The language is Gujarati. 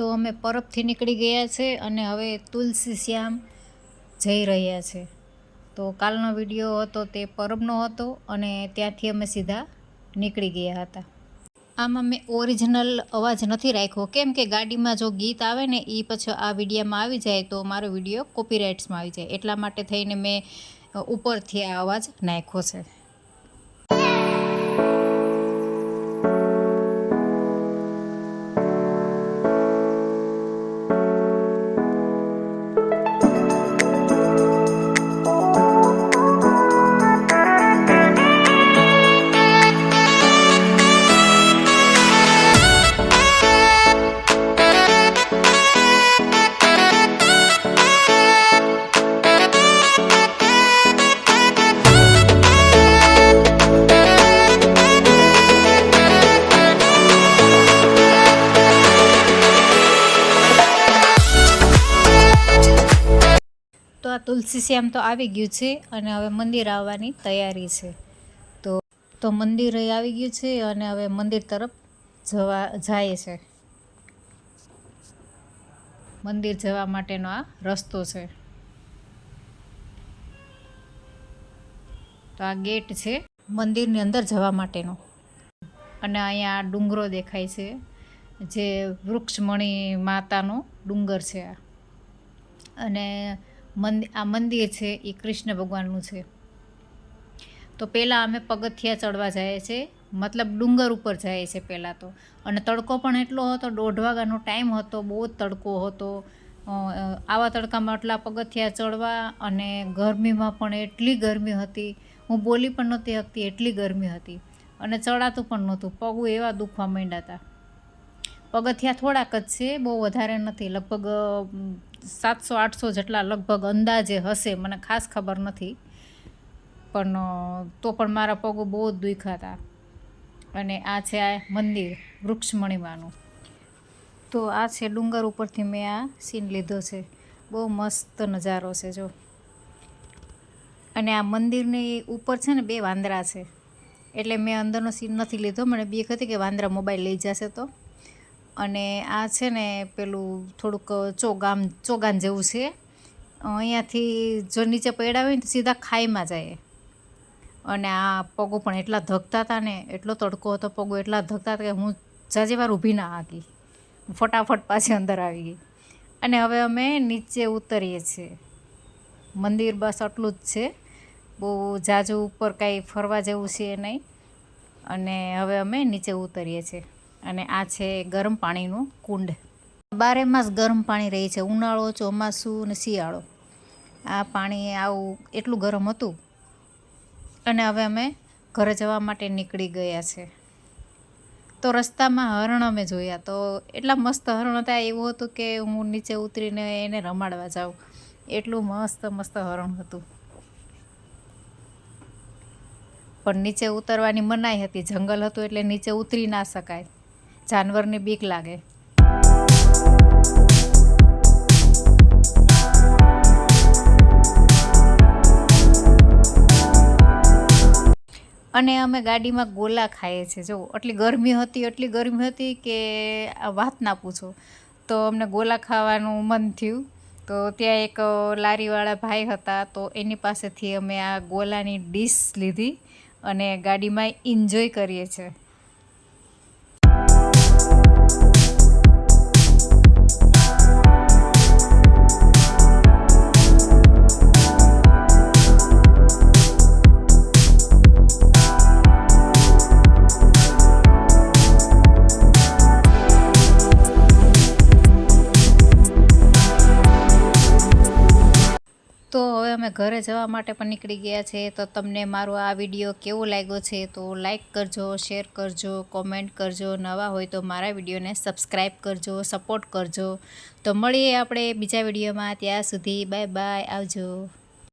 તો અમે પરબથી નીકળી ગયા છે અને હવે તુલસી શ્યામ જઈ રહ્યા છે. તો કાલનો વીડિયો હતો તે પરબનો હતો અને ત્યાંથી અમે સીધા નીકળી ગયા હતા. આમાં મેં ઓરિજિનલ અવાજ નથી રાખ્યો. કેમ કે ગાડીમાં જો ગીત આવે ને એ પછી આ વિડીયામાં આવી જાય તો મારો વીડિયો કોપીરાઇટ્સમાં આવી જાય. એટલા માટે થઈને મેં ઉપરથી આ અવાજ નાખ્યો છે. તુલસી શ્યામ તો આવી ગયું છે અને હવે મંદિર આવવાની તૈયારી છે. તો તો મંદિર આવી ગયું છે અને હવે મંદિર તરફ જવા, જાય છે. મંદિર જવા માટેનો આ રસ્તો છે. તો આ ગેટ છે મંદિરની અંદર જવા માટેનો. અને અહીંયા ડુંગરો દેખાય છે. જે વૃક્ષમણી માતાનો ડુંગર છે આ. અને મંદિર આ મંદિર છે, એ કૃષ્ણ ભગવાનનું છે. તો પહેલાં અમે પગથિયા ચડવા જઈએ છીએ મતલબ ડુંગર ઉપર જઈએ છીએ પહેલાં તો. અને તડકો પણ એટલો હતો, દોઢ વાગ્યાનો ટાઈમ હતો, બહુ જ તડકો હતો. આવા તડકામાં એટલા પગથિયા ચડવા અને ગરમીમાં પણ એટલી ગરમી હતી. હું બોલી પણ નહોતી શકતી એટલી ગરમી હતી. અને ચડાતું પણ નહોતું. પગું એવા દુખવા માંડ્યા હતા. પગથિયા થોડાક જ છે, બહુ વધારે નથી. લગભગ સાતસો, આઠસો જેટલા લગભગ અંદાજે હશે, મને ખાસ ખબર નથી. પણ તો પણ મારા પગો બહુ જ દુખાતા અને આ છે આ મંદિર વૃક્ષમણીમાનું તો આ છે ડુંગર ઉપરથી મેં આ સીન લીધો છે. બહુ મસ્ત નજારો છે, જો. અને આ મંદિરની ઉપર છે ને બે વાંદરા છે. એટલે મેં અંદરનો સીન નથી લીધો. મને બીક હતી કે વાંદરા મોબાઈલ લઈ જશે તો. અને આ છે ને પેલું થોડુંક ચોગામ, ચોગાન જેવું છે. અહીંયાથી જો નીચે પડ્યા ને તો સીધા ખાઈમાં જાય. અને આ પગો પણ એટલા ધગતા હતા ને, એટલો તડકો હતો પગો, એટલા ધગતા હતા કે હું જાજી વાર ઊભી ના આગી ફટાફટ પાછી અંદર આવી ગઈ. અને હવે અમે નીચે ઉતરીએ છીએ. મંદિર બસ આટલું જ છે. બહુ જાજુ ઉપર કાંઈ ફરવા જેવું છે નહીં. અને હવે અમે નીચે ઉતરીએ છીએ. અને આ છે ગરમ પાણીનું કુંડ. બારે માસ ગરમ પાણી રહે છે, ઉનાળો, ચોમાસું ને શિયાળો. આ પાણી આવું એટલું ગરમ હતું. અને હવે અમે ઘરે જવા માટે નીકળી ગયા છે. તો રસ્તામાં હરણ અમે જોયા. તો એટલા મસ્ત હરણ હતા, એવું હતું કે હું નીચે ઉતરીને એને રમાડવા જાઉં. એટલું મસ્ત મસ્ત હરણ હતું. પણ નીચે ઉતરવાની મનાઈ હતી. જંગલ હતું એટલે નીચે ઉતરી ના શકાય. જાનવરની બીક લાગે. અને અમે ગાડીમાં ગોલા ખાઈએ છીએ. જો, એટલી ગરમી હતી, એટલી ગરમી હતી કે આ વાત ના પૂછો. તો અમને ગોલા ખાવાનું મન થયું. તો ત્યાં એક લારીવાળા ભાઈ હતા, તો એની પાસેથી અમે આ ગોલાની ડીશ લીધી અને ગાડીમાં એન્જોય કરીએ છીએ. તો હવે અમે ઘરે જવા માટે પણ નીકળી ગયા છે. તો તમને મારો આ વીડિયો કેવો લાગ્યો છે તો લાઈક કરજો, શેર કરજો, કોમેન્ટ કરજો. નવા હોય તો મારા વિડીયોને સબસ્ક્રાઈબ કરજો, સપોર્ટ કરજો. તો મળીએ આપણે બીજા વિડીયોમાં. ત્યાં સુધી બાય બાય. આવજો.